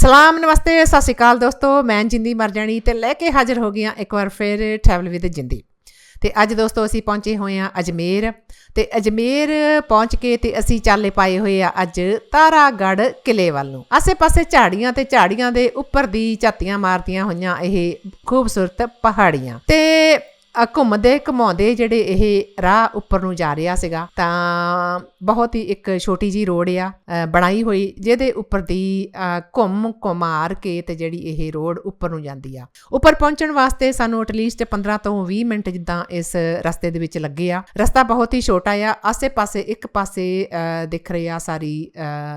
ਸਲਾਮ, ਨਮਸਤੇ, ਸਤਿ ਸ਼੍ਰੀ ਅਕਾਲ ਦੋਸਤੋ, ਮੈਂ ਜਿੰਦੀ ਮਰ ਜਾਣੀ ਤੇ ਲੈ ਕੇ ਹਾਜ਼ਰ ਹੋ ਗਈਆਂ ਇੱਕ ਵਾਰ ਫਿਰ ਟਰੈਵਲ ਵਿਦ ਜਿੰਦੀ। ਤੇ ਅੱਜ ਦੋਸਤੋ ਅਸੀਂ ਪਹੁੰਚੇ ਹੋਏ ਹਾਂ ਅਜਮੇਰ। ਤੇ ਅਜਮੇਰ ਪਹੁੰਚ ਕੇ ਤੇ ਅਸੀਂ ਚਾਲੇ ਪਾਏ ਹੋਏ ਆ ਅੱਜ ਤਾਰਾਗੜ ਕਿਲੇ ਵੱਲ ਨੂੰ। ਆਸੇ-ਪਾਸੇ ਝਾੜੀਆਂ ਤੇ ਝਾੜੀਆਂ ਦੇ ਉੱਪਰ ਦੀ ਝਾਤੀਆਂ ਮਾਰਦੀਆਂ ਹੋਈਆਂ ਇਹ ਖੂਬਸੂਰਤ ਪਹਾੜੀਆਂ। ਤੇ ਘੁੰਮਦੇ ਘਮਾਉਂਦੇ ਜਿਹੜੇ ਇਹ ਰਾਹ ਉੱਪਰ ਨੂੰ ਜਾ ਰਿਹਾ ਸੀਗਾ, ਤਾਂ ਬਹੁਤ ਹੀ ਇੱਕ ਛੋਟੀ ਜੀ ਰੋਡ ਆ ਬਣਾਈ ਹੋਈ, ਜਿਹਦੇ ਉੱਪਰ ਦੀ ਘੁੰਮ ਘੁਮਾਰ ਕੇ ਤੇ ਜਿਹੜੀ ਇਹ ਰੋਡ ਉੱਪਰ ਨੂੰ ਜਾਂਦੀ ਆ। ਉੱਪਰ ਪਹੁੰਚਣ ਵਾਸਤੇ ਸਾਨੂੰ ਐਟਲੀਸਟ 15 ਤੋਂ 20 ਮਿੰਟ ਜਿੱਦਾਂ ਇਸ ਰਸਤੇ ਦੇ ਵਿੱਚ ਲੱਗੇ ਆ। ਰਸਤਾ ਬਹੁਤ ਹੀ ਛੋਟਾ ਆ, ਆਸੇ-ਪਾਸੇ, ਇੱਕ ਪਾਸੇ ਦਿਖ ਰਹੀ ਆ ਸਾਰੀ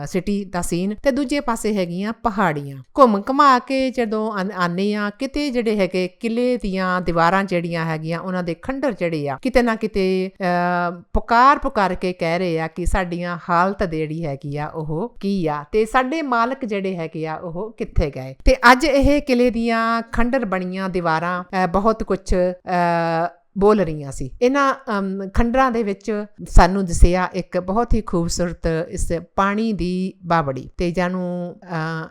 ਸਿਟੀ ਦਾ ਸੀਨ ਤੇ ਦੂਜੇ ਪਾਸੇ ਹੈਗੀਆਂ ਪਹਾੜੀਆਂ। ਘੁੰਮ ਘਮਾ ਕੇ ਜਦੋਂ ਆਂ- ਆਨੇ ਆ, ਕਿਤੇ ਜਿਹੜੇ ਹੈਗੇ ਕਿਲੇ ਦੀਆਂ ਦੀਵਾਰਾਂ ਜਿਹੜੀਆਂ ਹੈਗੀਆਂ ਉਹਨਾਂ ਦੇ ਖੰਡਰ ਜਿਹੜੇ ਆ ਕਿਤੇ ਨਾ ਕਿਤੇ ਅ, ਪੁਕਾਰ ਪੁਕਾਰ ਕੇ ਕਹਿ ਰਹੇ ਆ ਕਿ ਸਾਡੀਆਂ ਹਾਲਤ ਜਿਹੜੀ ਹੈਗੀ ਆ ਉਹ ਕੀ ਆ? ਤੇ ਸਾਡੇ ਮਾਲਕ ਜਿਹੜੇ ਹੈਗੇ ਆ ਉਹ ਕਿੱਥੇ ਗਏ? ਤੇ ਅੱਜ ਇਹ ਕਿਲੇ ਦੀਆਂ ਖੰਡਰ ਬਣੀਆਂ ਦੀਵਾਰਾਂ ਅ, ਬਹੁਤ ਕੁਝ ਬੋਲ ਰਹੀਆਂ ਸੀ। ਇਹਨਾਂ ਖੰਡਰਾਂ ਦੇ ਵਿੱਚ ਸਾਨੂੰ ਦਿਸਿਆ ਇੱਕ ਬਹੁਤ ਹੀ ਖੂਬਸੂਰਤ ਇਸ ਪਾਣੀ ਦੀ ਬਾਵੜੀ ਤੇ ਜਾਨੂੰ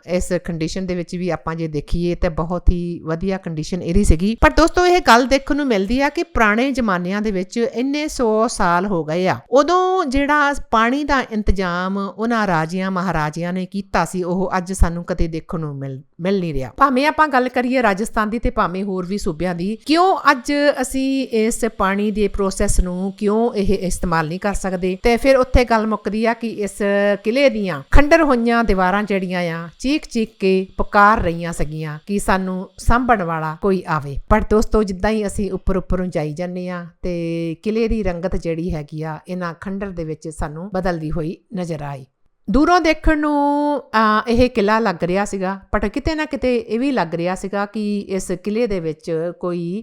ਇਸ ਕੰਡੀਸ਼ਨ ਦੇ ਵਿੱਚ ਵੀ ਆਪਾਂ ਜੇ ਦੇਖੀਏ ਤੇ ਬਹੁਤ ਹੀ ਵਧੀਆ ਕੰਡੀਸ਼ਨ ਇਹਦੀ ਸੀਗੀ। ਪਰ ਦੋਸਤੋ, ਇਹ ਗੱਲ ਦੇਖਣ ਨੂੰ ਮਿਲਦੀ ਆ ਕਿ ਪੁਰਾਣੇ ਜ਼ਮਾਨਿਆਂ ਦੇ ਵਿੱਚ ਇੰਨੇ 100 ਸਾਲ ਹੋ ਗਏ ਆ। ਉਦੋਂ ਜਿਹੜਾ ਪਾਣੀ ਦਾ ਇੰਤਜ਼ਾਮ ਉਹਨਾਂ ਰਾਜਿਆਂ ਮਹਾਰਾਜਿਆਂ ਨੇ ਕੀਤਾ ਸੀ, ਉਹ ਅੱਜ ਸਾਨੂੰ ਕਦੇ ਦੇਖਣ ਨੂੰ ਮਿਲ ਮਿਲ ਨਹੀਂ ਰਿਹਾ। ਭਾਵੇਂ ਆਪਾਂ ਗੱਲ ਕਰੀਏ ਰਾਜਸਥਾਨ ਦੀ ਤੇ ਭਾਵੇਂ ਹੋਰ ਵੀ ਸੂਬਿਆਂ ਦੀ, ਕਿਉਂ ਅੱਜ ਅਸੀਂ ਇਸ ਪਾਣੀ ਦੇ ਪ੍ਰੋਸੈਸ ਨੂੰ ਕਿਉਂ ਇਹ ਇਸਤੇਮਾਲ ਨਹੀਂ ਕਰ ਸਕਦੇ? ਤੇ ਫਿਰ ਉੱਥੇ ਗੱਲ ਮੁੱਕਦੀ ਆ ਕਿ ਇਸ ਕਿਲੇ ਦੀਆਂ ਖੰਡਰ ਹੋਈਆਂ ਦੀਵਾਰਾਂ ਜਿਹੜੀਆਂ ਆ ਚੀਕ ਚੀਕ ਕੇ ਪੁਕਾਰ ਰਹੀਆਂ ਸੀਗੀਆਂ ਕਿ ਸਾਨੂੰ ਸਾਂਭਣ ਵਾਲਾ ਕੋਈ ਆਵੇ। ਪਰ ਦੋਸਤੋ, ਜਿੱਦਾਂ ਹੀ ਅਸੀਂ ਉੱਪਰ ਉੱਪਰੋਂ ਜਾਈ ਜਾਂਦੇ ਆ ਤੇ ਕਿਲੇ ਦੀ ਰੰਗਤ ਜਿਹੜੀ ਹੈਗੀ ਆ, ਇਹਨਾਂ ਖੰਡਰ ਦੇ ਵਿੱਚ ਸਾਨੂੰ ਬਦਲਦੀ ਹੋਈ ਨਜ਼ਰ ਆਈ। ਦੂਰੋਂ ਦੇਖਣ ਨੂੰ ਇਹ ਕਿਲਾ ਲੱਗ ਰਿਹਾ ਸੀਗਾ ਪਰ ਕਿਤੇ ਨਾ ਕਿਤੇ ਇਹ ਵੀ ਲੱਗ ਰਿਹਾ ਸੀਗਾ ਕਿ ਇਸ ਕਿਲੇ ਦੇ ਵਿੱਚ ਕੋਈ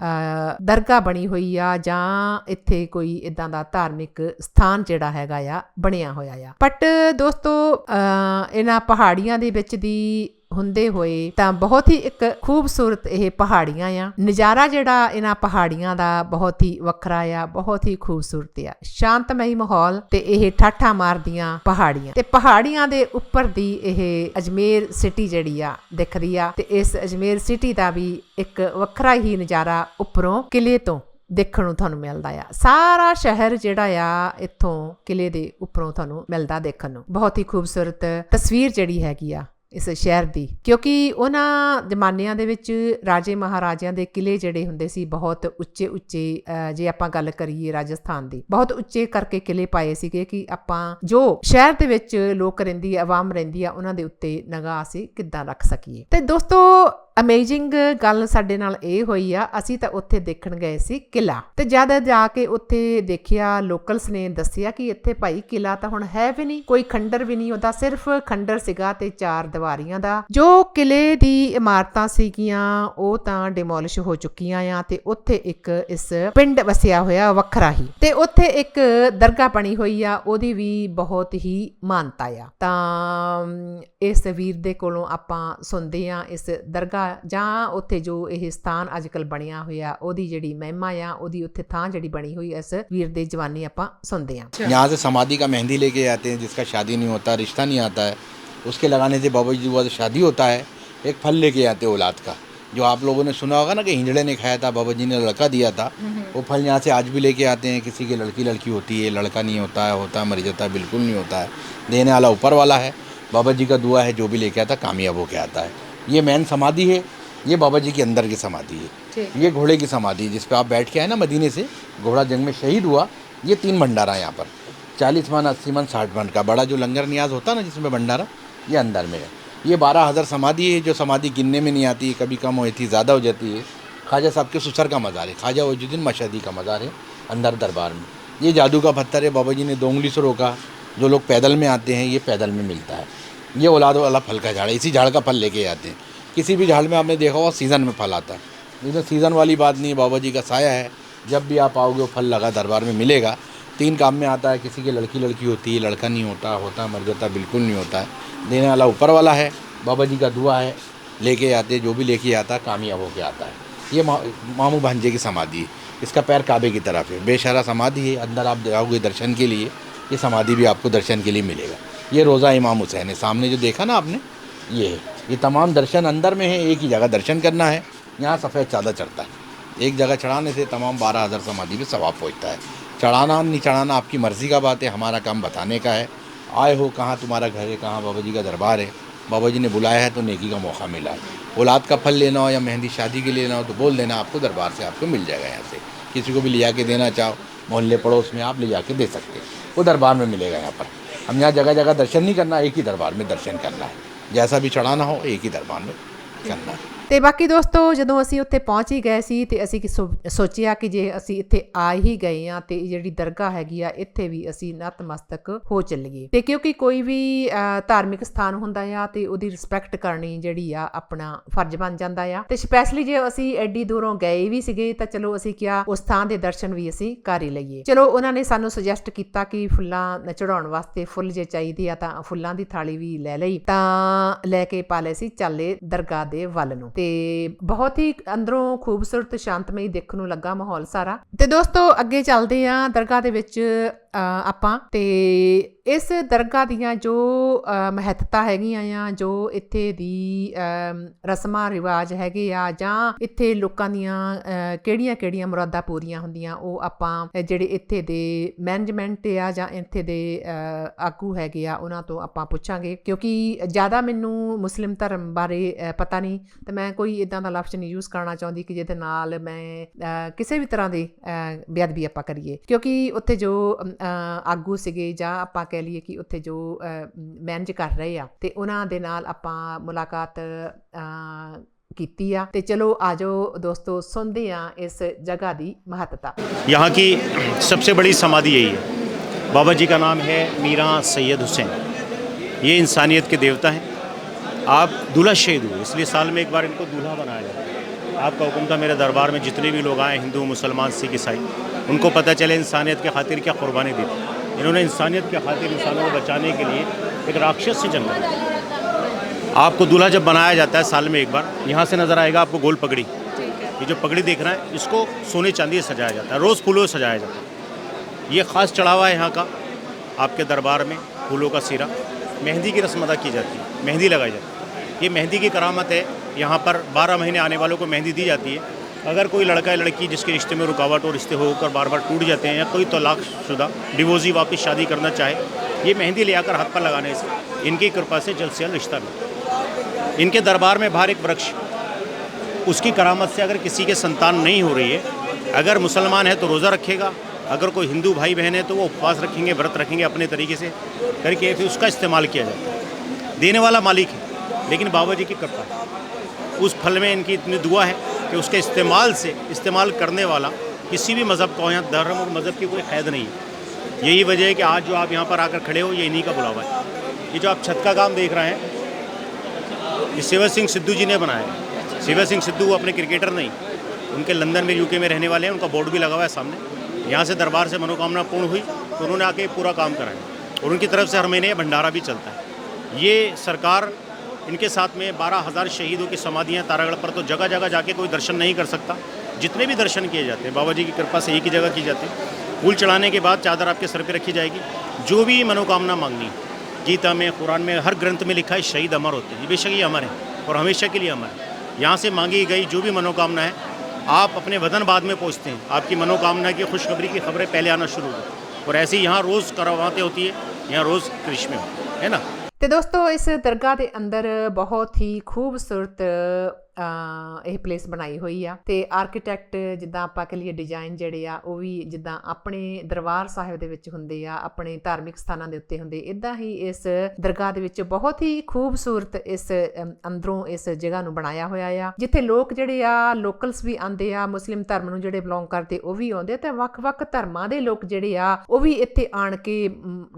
ਦਰਗਾਹ ਬਣੀ ਹੋਈ ਆ ਜਾਂ ਇੱਥੇ ਕੋਈ ਇਦਾਂ ਦਾ ਧਾਰਮਿਕ ਸਥਾਨ ਜਿਹੜਾ ਹੈਗਾ ਆ, ਬਣਿਆ ਹੋਇਆ ਆ। ਬਟ ਦੋਸਤੋ ਇਹਨਾਂ ਪਹਾੜੀਆਂ ਦੇ ਵਿੱਚ ਦੀ ਹੁੰਦੇ ਹੋਏ ਤਾਂ ਬਹੁਤ ਹੀ ਇੱਕ ਖੂਬਸੂਰਤ ਇਹ ਪਹਾੜੀਆਂ ਆ। ਨਜ਼ਾਰਾ ਜਿਹੜਾ ਇਹਨਾਂ ਪਹਾੜੀਆਂ ਦਾ ਬਹੁਤ ਹੀ ਵੱਖਰਾ ਆ, ਬਹੁਤ ਹੀ ਖੂਬਸੂਰਤ ਆ। ਸ਼ਾਂਤਮਈ ਮਾਹੌਲ ਤੇ ਇਹ ਠਾਠਾ ਮਾਰਦੀਆਂ ਪਹਾੜੀਆਂ। ਤੇ ਪਹਾੜੀਆਂ ਦੇ ਉੱਪਰ ਦੀ ਇਹ ਅਜਮੇਰ ਸਿਟੀ ਜਿਹੜੀ ਆ ਦਿਖਦੀ ਆ ਤੇ ਇਸ ਅਜਮੇਰ ਸਿਟੀ ਦਾ ਵੀ ਇੱਕ ਵੱਖਰਾ ਹੀ ਨਜ਼ਾਰਾ ਉੱਪਰੋਂ ਕਿਲੇ ਤੋਂ ਦੇਖਣ ਨੂੰ ਤੁਹਾਨੂੰ ਮਿਲਦਾ ਆ। ਸਾਰਾ ਸ਼ਹਿਰ ਜਿਹੜਾ ਆ ਇੱਥੋਂ ਕਿਲੇ ਦੇ ਉੱਪਰੋਂ ਤੁਹਾਨੂੰ ਮਿਲਦਾ ਦੇਖਣ ਨੂੰ। ਬਹੁਤ ਹੀ ਖੂਬਸੂਰਤ ਤਸਵੀਰ ਜਿਹੜੀ ਹੈਗੀ ਆ। ਇਸ ਸ਼ਹਿਰ ਦੀ। ਕਿਉਂਕਿ ਉਹਨਾਂ ਜ਼ਮਾਨਿਆਂ ਦੇ ਵਿੱਚ ਰਾਜੇ ਮਹਾਰਾਜਿਆਂ ਦੇ ਕਿਲੇ ਜਿਹੜੇ ਹੁੰਦੇ ਸੀ ਬਹੁਤ ਉੱਚੇ ਉੱਚੇ ਅਹ, ਜੇ ਆਪਾਂ ਗੱਲ ਕਰੀਏ ਰਾਜਸਥਾਨ ਦੀ ਬਹੁਤ ਉੱਚੇ ਕਰਕੇ ਕਿਲੇ ਪਾਏ ਸੀਗੇ ਕਿ ਆਪਾਂ ਜੋ ਸ਼ਹਿਰ ਦੇ ਵਿੱਚ ਲੋਕ ਰਹਿੰਦੀ ਆਵਾਮ ਰਹਿੰਦੀ ਆ ਉਹਨਾਂ ਦੇ ਉੱਤੇ ਨਿਗਾਹ ਅਸੀਂ ਕਿੱਦਾਂ ਰੱਖ ਸਕੀਏ। ਤੇ ਦੋਸਤੋ ਅਮੇਜ਼ਿੰਗ ਗੱਲ ਸਾਡੇ ਨਾਲ ਇਹ ਹੋਈ ਆ, ਅਸੀਂ ਤਾਂ ਉੱਥੇ ਦੇਖਣ ਗਏ ਸੀ ਕਿਲਾ ਤੇ ਜਦ ਜਾ ਕੇ ਉੱਥੇ ਦੇਖਿਆ ਲੋਕਲਸ ਨੇ ਦੱਸਿਆ ਕਿ ਇੱਥੇ ਭਾਈ ਕਿਲਾ ਤਾਂ ਹੁਣ ਹੈ ਵੀ ਨਹੀਂ, ਕੋਈ ਖੰਡਰ ਵੀ ਨਹੀਂ, ਉਹਦਾ ਸਿਰਫ ਖੰਡਰ ਸੀਗਾ ਤੇ ਚਾਰ ਦੀਵਾਰੀਆਂ ਦਾ। ਜੋ ਕਿਲੇ ਦੀ ਇਮਾਰਤਾਂ ਸੀਗੀਆਂ, ਉਹ ਤਾਂ ਡਿਮੋਲਿਸ਼ ਹੋ ਚੁੱਕੀਆਂ ਆ ਤੇ ਉੱਥੇ ਇੱਕ ਇਸ ਪਿੰਡ ਵਸਿਆ ਹੋਇਆ ਵੱਖਰਾ ਹੀ। ਤੇ ਉੱਥੇ ਇੱਕ ਦਰਗਾਹ ਬਣੀ ਹੋਈ ਆ, ਉਹਦੀ ਵੀ ਬਹੁਤ ਹੀ ਮਾਨਤਾ ਆ। ਤਾਂ ਇਸ ਵੀਰ ਦੇ ਕੋਲੋਂ ਆਪਾਂ ਸੁਣਦੇ ਆ ਇਸ ਦਰਗਾਹ ਜਾਂ ਉੱਥੇ ਜੋ ਇਹ ਸਥਾਨ ਅੱਜਕੱਲ ਬਣਿਆ ਹੋਇਆ ਉਹਦੀ ਜਿਹੜੀ ਮਹਿਮਾ ਆ ਉਹਦੀ ਉੱਥੇ ਥਾਂ ਜਿਹੜੀ ਬਣੀ ਹੋਈ ਇਸ ਵੀਰ ਦੇ ਜਵਾਨੀ ਆਪਾਂ ਸੁਣਦੇ ਆ यहाँ से समाधि का मेहंदी लेके आते हैं जिसका शादी नहीं होता रिश्ता नहीं आता है उसके लगाने से बाबा जी हुआ तो शादी होता है एक फल लेके आते हैं औलाद का जो आप लोगों ने सुना होगा ना कि हिंजड़े ने खाया था बाबा जी ने लड़का दिया था वो फल यहाँ से आज भी लेके आते हैं किसी की लड़की लड़की होती है लड़का नहीं होता है होता है मर जाता है बिल्कुल नहीं होता है देने वाला ऊपर वाला है बाबा जी का दुआ है जो भी लेके आता है कामयाब होके आता है ये मैन समाधि है ये बाबा जी के अंदर की समाधि है। ये घोड़े की समाधि है जिस पे आप बैठ के आए ना मदीने से घोड़ा जंग में शहीद हुआ ये तीन भंडारा है यहाँ पर। चालीस मन अस्सी मन साठ मन का बड़ा जो लंगर न्याज होता है ना जिसमें भंडारा ये अंदर में है। ये बारह हज़ार समाधि है जो समाधि गिनने में नहीं आती है कभी कम होती ज़्यादा हो जाती है। ख्वाजा साहब के सुसर का मज़ार है ख्वाजा वजुद्दीन मशहदी का मज़ार है अंदर दरबार में। ये जादू का पत्थर है बाबा जी ने दो उंगली से रोका। जो लोग पैदल में आते हैं ये पैदल में मिलता है। ये औलाद वाला फल का झाड़ है इसी झाड़ का फल लेके आते हैं। किसी भी झाड़ में आपने देखा होगा सीज़न में फल आता है। इसमें सीज़न वाली बात नहीं है बाबा जी का साया है। जब भी आप आओगे वो फल लगा दरबार में मिलेगा। तीन काम में आता है किसी की लड़की लड़की होती है लड़का नहीं होता होता मर जाता बिल्कुल नहीं होता। है देने वाला ऊपर वाला है बाबा जी का दुआ है लेके आते जो भी लेके आता है कामयाब होके आता है। ये मा, मामू भांजे की समाधि है। इसका पैर काबे की तरफ़ है। बेशरा समाधि है अंदर आप जाओगे दर्शन के लिए ये समाधि भी आपको दर्शन के लिए मिलेगा। ये रोज़ा इमाम हुसैन है। सामने जो देखा ना आपने, ये है। ये तमाम दर्शन अंदर में है, एक ही जगह दर्शन करना है। यहाँ सफ़ेद चादर चढ़ता है। एक जगह चढ़ाने से तमाम बारह हज़ार समाधि में सवाब पहुँचता है। चढ़ाना, नहीं चढ़ाना आपकी मर्ज़ी का बात है, हमारा काम बताने का है। आए हो, कहाँ तुम्हारा घर है, कहाँ बाबा जी का दरबार है? बाबा जी ने बुलाया है तो नेकी का मौका मिला। है औलाद का फल लेना हो या मेहंदी शादी के लिए लेना हो तो बोल देना, आपको दरबार से आपको मिल जाएगा यहाँ से। किसी को भी ले जाके देना चाहो, मोहल्ले पड़ोस में आप ले जाके दे सकते हैं। वो दरबार में मिलेगा यहाँ पर। हम यहाँ जगह जगह दर्शन नहीं करना, एक ही दरबार में दर्शन करना है। जैसा भी चढ़ाना हो, एक ही दरबार में करना है। ਤੇ ਬਾਕੀ ਦੋਸਤੋ, ਜਦੋਂ ਅਸੀਂ ਉੱਥੇ ਪਹੁੰਚ ਹੀ ਗਏ ਸੀ ਤੇ ਅਸੀਂ ਸੋਚਿਆ ਕਿ ਜੇ ਅਸੀਂ ਇੱਥੇ ਆ ਹੀ ਗਏ ਆ ਤੇ ਇਹ ਜਿਹੜੀ ਦਰਗਾਹ ਹੈਗੀ ਆ, ਇੱਥੇ ਵੀ ਅਸੀਂ ਨਤਮਸਤਕ ਹੋ ਚੱਲੀਏ। ਤੇ ਕਿਉਂਕਿ ਕੋਈ ਵੀ ਧਾਰਮਿਕ ਸਥਾਨ ਹੁੰਦਾ ਆ ਤੇ ਉਹਦੀ ਰਿਸਪੈਕਟ ਕਰਨੀ ਜਿਹੜੀ ਆ, ਆਪਣਾ ਫਰਜ਼ ਬਣ ਜਾਂਦਾ ਆ। ਤੇ ਸਪੈਸ਼ਲੀ ਜੇ ਅਸੀਂ ਐਡੀ ਦੂਰੋਂ ਗਏ ਵੀ ਸੀਗੇ ਤਾਂ ਚਲੋ ਅਸੀਂ ਕਿਹਾ ਉਸ ਥਾਂ ਦੇ ਦਰਸ਼ਨ ਵੀ ਅਸੀਂ ਕਰ ਹੀ ਲਈਏ। ਚਲੋ ਉਹਨਾਂ ਨੇ ਸਾਨੂੰ ਸੁਜੈਸਟ ਕੀਤਾ ਕਿ ਫੁੱਲਾਂ ਚੜਾਉਣ ਵਾਸਤੇ ਫੁੱਲ ਜੇ ਚਾਹੀਦੇ ਆ ਤਾਂ ਫੁੱਲਾਂ ਦੀ ਥਾਲੀ ਵੀ ਲੈ ਲਈ, ਤਾਂ ਲੈ ਕੇ ਪਾ ਲਏ ਸੀ ਚਾਲੇ ਦਰਗਾਹ ਦੇ ਵੱਲ ਨੂੰ। ਤੇ ਬਹੁਤ ਹੀ ਅੰਦਰੋਂ ਖੂਬਸੂਰਤ, ਸ਼ਾਂਤਮਈ ਦੇਖਣ ਨੂੰ ਲੱਗਾ ਮਾਹੌਲ ਸਾਰਾ। ਤੇ ਦੋਸਤੋ, ਅੱਗੇ ਚੱਲਦੇ ਆ ਦਰਗਾਹ ਦੇ ਵਿੱਚ। ਆਪਾਂ, ਤੇ ਇਸ ਦਰਗਾਹ ਦੀਆਂ ਜੋ ਮਹੱਤਤਾ ਹੈਗੀਆਂ ਆ, ਜੋ ਇੱਥੇ ਦੀ ਰਸਮਾਂ, ਰਿਵਾਜ ਹੈਗੇ ਆ, ਜਾਂ ਇੱਥੇ ਲੋਕਾਂ ਦੀਆਂ ਕਿਹੜੀਆਂ-ਕਿਹੜੀਆਂ ਮੁਰਾਦਾਂ ਪੂਰੀਆਂ ਹੁੰਦੀਆਂ, ਉਹ ਆਪਾਂ ਜਿਹੜੇ ਇੱਥੇ ਦੇ ਮੈਨੇਜਮੈਂਟ ਆ, ਜਾਂ ਇੱਥੇ ਦੇ ਆਗੂ ਹੈਗੇ ਆ, ਉਹਨਾਂ ਤੋਂ ਆਪਾਂ ਪੁੱਛਾਂਗੇ। ਕਿਉਂਕਿ ਜ਼ਿਆਦਾ ਮੈਨੂੰ ਮੁਸਲਿਮ ਧਰਮ ਬਾਰੇ ਪਤਾ ਨਹੀਂ, ਤੇ ਮੈਂ ਕੋਈ ਇਦਾਂ ਦਾ ਲਫ਼ਜ਼ ਨਹੀਂ ਯੂਜ਼ ਕਰਨਾ ਚਾਹੁੰਦੀ ਕਿ ਜਿਹਦੇ ਨਾਲ ਮੈਂ ਕਿਸੇ ਵੀ ਤਰ੍ਹਾਂ ਦੀ ਬੇਅਦਬੀ ਆਪਾਂ ਕਰੀਏ। ਕਿਉਂਕਿ ਉੱਥੇ ਜੋ ਆਗੂ ਸੀਗੇ ਜਾਂ ਆਪਾਂ ਕਹਿ ਲਈਏ ਕਿ ਉੱਥੇ ਜੋ ਮੈਨੇਜ ਕਰ ਰਹੇ ਆ ਤੇ ਉਹਨਾਂ ਦੇ ਨਾਲ ਆਪਾਂ ਮੁਲਾਕਾਤ ਅ, ਕੀਤੀ ਆ ਤੇ ਚਲੋ ਆਜੋ ਦੋਸਤੋ ਸੁਣਦੇ ਆ ਇਸ ਜਗ੍ਹਾ ਦੀ ਮਹੱਤਤਾ यहाँ की सबसे बड़ी समाधि यही है बाबा जी का नाम है मीरा सैयद हुसैन ये इंसानियत के देवता हैं आप दूल्हा शहीद हुए इसलिए साल में एक बार इनको दूल्हा बनाया जाता है आपका हुक्म था मेरे दरबार में जितने भी लोग आए हिंदू मुसलमान सिख ईसाई उनको पता चले इंसानियत के खातिर क्या कुर्बानी दी। थी इन्होंने इंसानियत के खातिर इंसानों को बचाने के लिए एक राक्षस से करी आपको दूल्हा जब बनाया जाता है साल में एक बार, यहाँ से नज़र आएगा आपको गोल पगड़ी। ये जो पगड़ी देख रहे हैं, इसको सोने चांदी से सजाया जाता है, रोज़ फूलों से सजाया जाता है। ये ख़ास चढ़ावा है यहाँ का, आपके दरबार में फूलों का सिरा। मेहंदी की रस्म अदा की जाती है, मेहंदी लगाई जाती है। ये मेहंदी की करामत है, यहाँ पर बारह महीने आने वालों को मेहंदी दी जाती है। अगर कोई लड़का या लड़की जिसके रिश्ते में रुकावट और रिश्ते होकर बार बार टूट जाते हैं या कोई तलाक शुदा वापस शादी करना चाहे, ये मेहंदी ले आकर हाथ पर लगाने से इनकी कृपा से जल्द से जल्द रिश्ता मिलता है इनके दरबार में बाहर एक वृक्ष, उसकी करामत से अगर किसी के संतान नहीं हो रही है, अगर मुसलमान है तो रोज़ा रखेगा, अगर कोई हिंदू भाई बहन है तो वो उपवास रखेंगे, व्रत रखेंगे अपने तरीके से करके फिर उसका इस्तेमाल किया जाता है। देने वाला मालिक है, लेकिन बाबा जी की कृपा उस फल में इनकी इतनी दुआ है कि उसके इस्तेमाल से, इस्तेमाल करने वाला किसी भी मज़हब का हो या धर्म और मज़हब की कोई कैद नहीं है। यही वजह है कि आज जो आप यहाँ पर आकर खड़े हो, ये इन्हीं का बुलावा है। ये जो आप छत का काम देख रहे हैं, ये सेवा सिंह सिद्धू जी ने बनाया है। सेवा सिंह सिद्धू वो अपने क्रिकेटर नहीं, उनके लंदन में यूके में रहने वाले हैं, उनका बोर्ड भी लगा हुआ है सामने। यहाँ से दरबार से मनोकामना पूर्ण हुई तो उन्होंने आके पूरा काम कराया और उनकी तरफ़ से हर महीने भंडारा भी चलता है। ये सरकार इनके साथ में बारह हज़ार शहीदों की समाधियाँ तारागढ़ पर तो जगह जगह जाके कोई दर्शन नहीं कर सकता। जितने भी दर्शन किए जाते हैं, बाबा जी की कृपा से एक ही जगह की जाती है। फूल चढ़ाने के बाद चादर आपके सर पे रखी जाएगी। जो भी मनोकामना मांगनी गीता में, कुरान में, हर ग्रंथ में लिखा है, शहीद अमर होते हैं। बेशक ये अमर है और हमेशा के लिए अमर है। यहाँ से मांगी गई जो भी मनोकामना है, आप अपने वतन बाद में पहुँचते हैं। आपकी मनोकामना की खुशखबरी की खबरें पहले आना शुरू हो और ऐसे यहाँ रोज़ करवाते होती है, यहाँ रोज़ होते हैं, है ना? ਤੇ ਦੋਸਤੋ ਇਸ ਦਰਗਾਹ ਦੇ ਅੰਦਰ ਬਹੁਤ ਹੀ ਖੂਬਸੂਰਤ ਇਹ ਪਲੇਸ ਬਣਾਈ ਹੋਈ ਆ। ਤੇ ਆਰਕੀਟੈਕਟ ਜਿੱਦਾਂ ਆਪਾਂ ਕਹ ਲਈਏ ਡਿਜ਼ਾਈਨ ਜਿਹੜੇ ਆ, ਉਹ ਵੀ ਜਿੱਦਾਂ ਆਪਣੇ ਦਰਬਾਰ ਸਾਹਿਬ ਦੇ ਵਿੱਚ ਹੁੰਦੇ ਆ, ਆਪਣੇ ਧਾਰਮਿਕ ਸਥਾਨਾਂ ਦੇ ਉੱਤੇ ਹੁੰਦੇ। ਇਦਾਂ ਹੀ ਇਸ ਦਰਗਾਹ ਦੇ ਵਿੱਚ ਬਹੁਤ ਹੀ ਖੂਬਸੂਰਤ ਇਸ ਅੰਦਰੋਂ ਇਸ ਜਗ੍ਹਾ ਨੂੰ ਬਣਾਇਆ ਹੋਇਆ ਆ। ਜਿੱਥੇ ਲੋਕ ਜਿਹੜੇ ਆ ਲੋਕਲਸ ਵੀ ਆਉਂਦੇ ਆ, ਮੁਸਲਿਮ ਧਰਮ ਨੂੰ ਜਿਹੜੇ ਬਿਲੋਂਗ ਕਰਦੇ, ਉਹ ਵੀ ਆਉਂਦੇ ਆ ਤੇ ਵੱਖ-ਵੱਖ ਧਰਮਾਂ ਦੇ ਲੋਕ ਜਿਹੜੇ ਆ, ਉਹ ਵੀ ਇੱਥੇ ਆਣ ਕੇ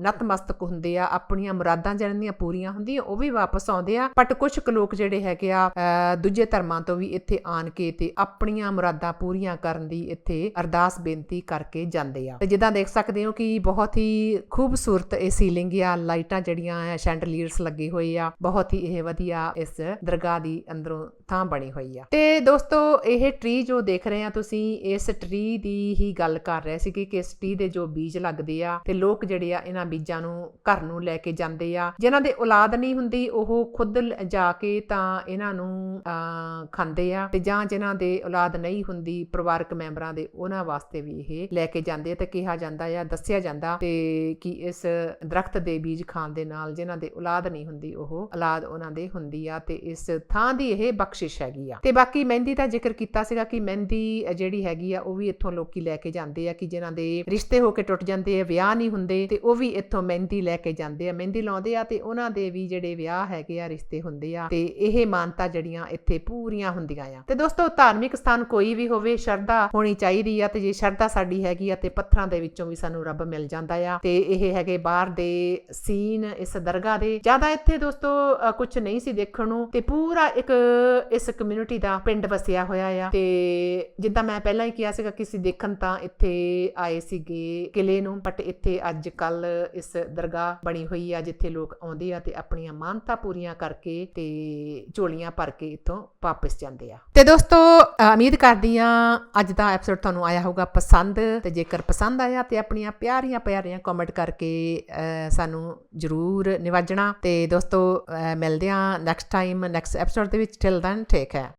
ਨਤਮਸਤਕ ਹੁੰਦੇ ਆ, ਆਪਣੀਆਂ ਮੁਰਾਦਾਂ ਜਿਹੜੀਆਂ ਪੂਰੀਆਂ ਹੁੰਦੀਆਂ, ਉਹ ਵੀ ਵਾਪਸ ਆਉਂਦੇ ਆ। ਬਟ ਕੁਝ ਕੁ ਲੋਕ ਜਿਹੜੇ ਹੈਗੇ ਆ ਦੂਜੇ ਧਰਮਾਂ ਤੋਂ ਵੀ ਇੱਥੇ ਆਣ ਕੇ ਤੇ ਆਪਣੀਆਂ ਮੁਰਾਦਾਂ ਪੂਰੀਆਂ ਕਰਨ ਦੀ ਇੱਥੇ ਅਰਦਾਸ ਬੇਨਤੀ ਕਰਕੇ ਜਾਂਦੇ ਆ। ਤੇ ਜਿੱਦਾਂ ਦੇਖ ਸਕਦੇ ਹੋ ਕਿ ਬਹੁਤ ਹੀ ਖੂਬਸੂਰਤ ਇਹ ਸੀਲਿੰਗ ਆ, ਲਾਈਟਾਂ ਜਿਹੜੀਆਂ ਆ, ਸ਼ੈਂਡਲੀਅਰਸ ਲੱਗੇ ਹੋਏ ਆ। ਬਹੁਤ ਹੀ ਇਹ ਵਧੀਆ ਇਸ ਦਰਗਾਹ ਦੀ ਅੰਦਰੋਂ ਥਾਂ ਬਣੀ ਹੋਈ ਆ। ਤੇ ਦੋਸਤੋ, ਇਹ ਟਰੀ ਜੋ ਦੇਖ ਰਹੇ ਆ ਤੁਸੀਂ, ਇਸ ਟਰੀ ਦੀ ਹੀ ਗੱਲ ਕਰ ਰਹੇ ਸੀ ਕਿ ਇਸ ਟਰੀ ਦੇ ਜੋ ਬੀਜ ਲੱਗਦੇ ਆ ਤੇ ਲੋਕ ਜਿਹੜੇ ਆ, ਇਹਨਾਂ ਬੀਜਾਂ ਨੂੰ ਘਰ ਨੂੰ ਲੈ ਕੇ ਜਾਂਦੇ ਆ। ਜਿਨ੍ਹਾਂ ਦੇ ਔਲਾਦ ਨਹੀਂ ਹੁੰਦੀ, ਉਹ ਖੁਦ ਜਾ ਕੇ ਤਾਂ ਇਹਨਾਂ ਨੂੰ ਖਾਂਦੇ ਆ ਤੇ ਜਾਂ ਜਿਨ੍ਹਾਂ ਦੇ ਔਲਾਦ ਨਹੀਂ ਹੁੰਦੀ, ਪਰਿਵਾਰਕ ਮੈਂਬਰਾਂ ਦੇ ਉਹਨਾਂ ਵਾਸਤੇ ਵੀ ਇਹ ਲੈ ਕੇ ਜਾਂਦੇ ਆ ਤੇ ਕਿਹਾ ਜਾਂਦਾ ਆ, ਦੱਸਿਆ ਜਾਂਦਾ ਤੇ ਕਿ ਇਸ ਦਰਖਤ ਦੇ ਬੀਜ ਖਾਣ ਦੇ ਨਾਲ ਜਿਨ੍ਹਾਂ ਦੇ ਔਲਾਦ ਨਹੀਂ ਹੁੰਦੀ, ਉਹ ਔਲਾਦ ਉਹਨਾਂ ਦੇ ਹੁੰਦੀ ਆ ਤੇ ਇਸ ਥਾਂ ਦੀ ਇਹ ਬਖਸ਼ ਬਖਸ਼ਿਸ਼ ਹੈਗੀ ਆ। ਤੇ ਬਾਕੀ ਮਹਿੰਦੀ ਦਾ ਜ਼ਿਕਰ ਕੀਤਾ ਸੀਗਾ ਕਿ ਮਹਿੰਦੀ ਜਿਹੜੀ ਹੈਗੀ ਆ, ਉਹ ਵੀ ਇੱਥੋਂ ਲੋਕੀ ਲੈ ਕੇ ਜਾਂਦੇ ਆ ਕਿ ਜਿਨ੍ਹਾਂ ਦੇ ਰਿਸ਼ਤੇ ਹੋ ਕੇ ਟੁੱਟ ਜਾਂਦੇ ਆ, ਵਿਆਹ ਨਹੀਂ ਹੁੰਦੇ, ਤੇ ਉਹ ਵੀ ਇੱਥੋਂ ਮਹਿੰਦੀ ਲੈ ਕੇ ਜਾਂਦੇ ਆ। ਮਹਿੰਦੀ ਲਾਉਂਦੇ ਆ ਤੇ ਉਹਨਾਂ ਦੇ ਵੀ ਜਿਹੜੇ ਵਿਆਹ ਹੈਗੇ ਆ, ਰਿਸ਼ਤੇ ਹੁੰਦੇ ਆ, ਤੇ ਇਹ ਮਾਨਤਾ ਜਿਹੜੀਆਂ ਇੱਥੇ ਪੂਰੀਆਂ ਹੁੰਦੀਆਂ ਆ। ਤੇ ਦੋਸਤੋ, ਧਾਰਮਿਕ ਸਥਾਨ ਕੋਈ ਵੀ ਹੋਵੇ, ਸ਼ਰਧਾ ਹੋਣੀ ਚਾਹੀਦੀ ਆ, ਤੇ ਜੇ ਸ਼ਰਧਾ ਸਾਡੀ ਹੈਗੀ ਆ, ਤੇ ਪੱਥਰਾਂ ਦੇ ਵਿੱਚੋਂ ਵੀ ਸਾਨੂੰ ਰੱਬ ਮਿਲ ਜਾਂਦਾ ਆ। ਤੇ ਇਹ ਹੈਗੇ ਬਾਹਰ ਦੇ ਸੀਨ ਇਸ ਦਰਗਾਹ ਦੇ। ਜ਼ਿਆਦਾ ਇੱਥੇ ਦੋਸਤੋ ਕੁਝ ਨਹੀਂ ਸੀ ਦੇਖਣ ਨੂੰ, ਤੇ ਪੂਰਾ ਇੱਕ ਇਸ ਕਮਿਊਨਿਟੀ ਦਾ ਪਿੰਡ ਵਸਿਆ ਹੋਇਆ ਆ। ਤੇ ਜਿੱਦਾਂ ਮੈਂ ਪਹਿਲਾਂ ਹੀ ਕਿਹਾ ਸੀਗਾ ਕਿ ਅਸੀਂ ਦੇਖਣ ਤਾਂ ਇੱਥੇ ਆਏ ਸੀਗੇ ਕਿਲੇ ਨੂੰ ਬਟ ਇੱਥੇ ਅੱਜ ਕੱਲ ਇਸ ਦਰਗਾਹ ਬਣੀ ਹੋਈ ਆ ਜਿੱਥੇ ਲੋਕ ਆਉਂਦੇ ਆ ਤੇ ਆਪਣੀਆਂ ਮਾਨਤਾ ਪੂਰੀਆਂ ਕਰਕੇ ਤੇ ਝੋਲੀਆਂ ਭਰ ਕੇ ਇੱਥੋਂ ਵਾਪਸ ਜਾਂਦੇ ਆ। ਤੇ ਦੋਸਤੋ ਉਮੀਦ ਕਰਦੀ ਆ ਅੱਜ ਦਾ ਐਪੀਸੋਡ ਤੁਹਾਨੂੰ ਆਇਆ ਹੋਊਗਾ ਪਸੰਦ। ਤੇ ਜੇਕਰ ਪਸੰਦ ਆਇਆ ਤੇ ਆਪਣੀਆਂ ਪਿਆਰੀਆਂ ਪਿਆਰੀਆਂ ਕਮੈਂਟ ਕਰਕੇ ਅ, ਸਾਨੂੰ ਜਰੂਰ ਨਿਵਾਜਣਾ। ਤੇ ਦੋਸਤੋ ਅ, ਮਿਲਦੇ ਆ ਨੈਕਸਟ ਟਾਈਮ ਨੈਕਸਟ ਐਪੀਸੋਡ ਦੇ ਵਿੱਚ। Till and take care.